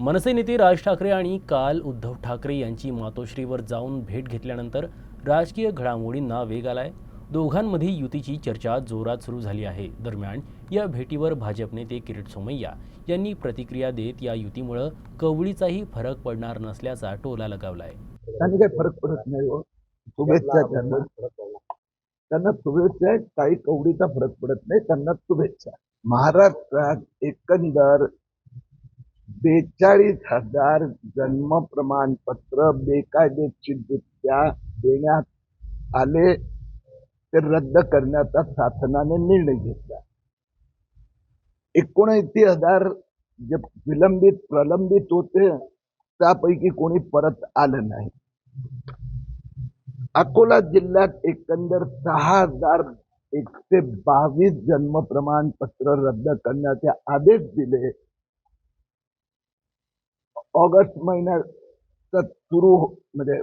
मनसे नेते राज ठाकरे आणि काल उद्धव ठाकरे यांची मातोश्रीवर जाऊन भेट घेतल्यानंतर राजकीय घडामोडींना वेग आलाय. दोघांमध्ये युतीची चर्चा जोरात सुरू झाली आहे. दरम्यान या भेटीवर भाजप नेते किरीट सोमय्या यांनी प्रतिक्रिया देत या युतीमुळं कवळीचाही फरक पडणार नसल्याचा टोला लगावलाय. त्यांनी काही फरक पडत नाही हो. शुभेच्छा त्यांना. त्यांना शुभेच्छा काही कवडीचा फरक पडत नाही. त्यांना शुभेच्छा. महाराष्ट्रात एकंदर बेचाळीस हज़ार जन्म प्रमाणपत्र बेकायदेशीररित्या देण्यात आले, ते रद्द करण्याचा शासनाने निर्णय घेतला. एकोणऐंशी हज़ार जे विलंबित, प्रलंबित होते, त्यापैकी कोणी परत आलं नाही. अकोला जिल्ह्यात एकंदर सहा हज़ार एकशे बावीस जन्म प्रमाणपत्र रद्द करण्याचे आदेश दिले. ऑगस्ट महिन्यात सुरू हो-, म्हणजे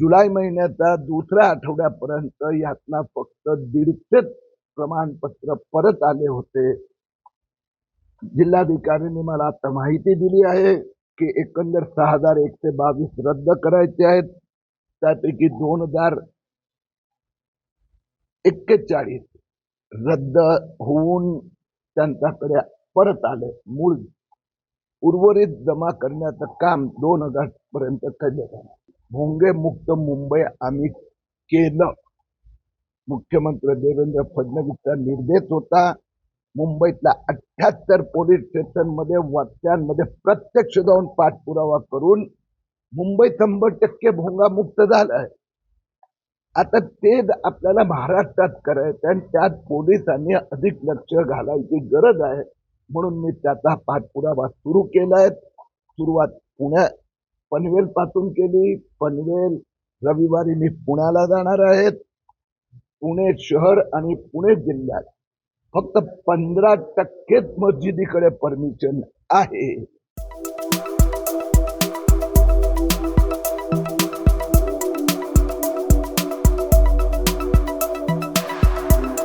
जुलै महिन्याचा दुसऱ्या आठवड्यापर्यंत यातला फक्त दीडशेच प्रमाणपत्र परत आले होते. जिल्हाधिकाऱ्यांनी मला आता माहिती दिली आहे की एकंदर सहा हजार एकशे बावीस रद्द करायचे आहेत. त्यापैकी दोन हजार एक्केचाळीस रद्द होऊन त्यांच्याकडे परत आले. मूळ उर्वरित जमा करण्याचं काम दोन हजार पर्यंत केलं आलं भोंगे मुक्त मुंबई आम्ही केलं. मुख्यमंत्री देवेंद्र फडणवीसचा निर्देश होता मुंबईतल्या अठ्याहत्तर पोलीस स्टेशनमध्ये वाट्यांमध्ये प्रत्यक्ष जाऊन पाठपुरावा करून मुंबई शंभर टक्के भोंगा मुक्त झालाय आता ते आपल्याला महाराष्ट्रात करायचं आणि त्यात पोलिसांनी अधिक लक्ष घालायची गरज आहे. म्हणून मी त्याचा पाठपुरावा सुरू केलाय. सुरुवात पुण्या पनवेल पासून केली. पनवेल रविवारी मी पुण्याला जाणार आहेत पुणे शहर आणि पुणे जिल्ह्यात फक्त पंधरा टक्केच मस्जिदीकडे परमिशन आहे.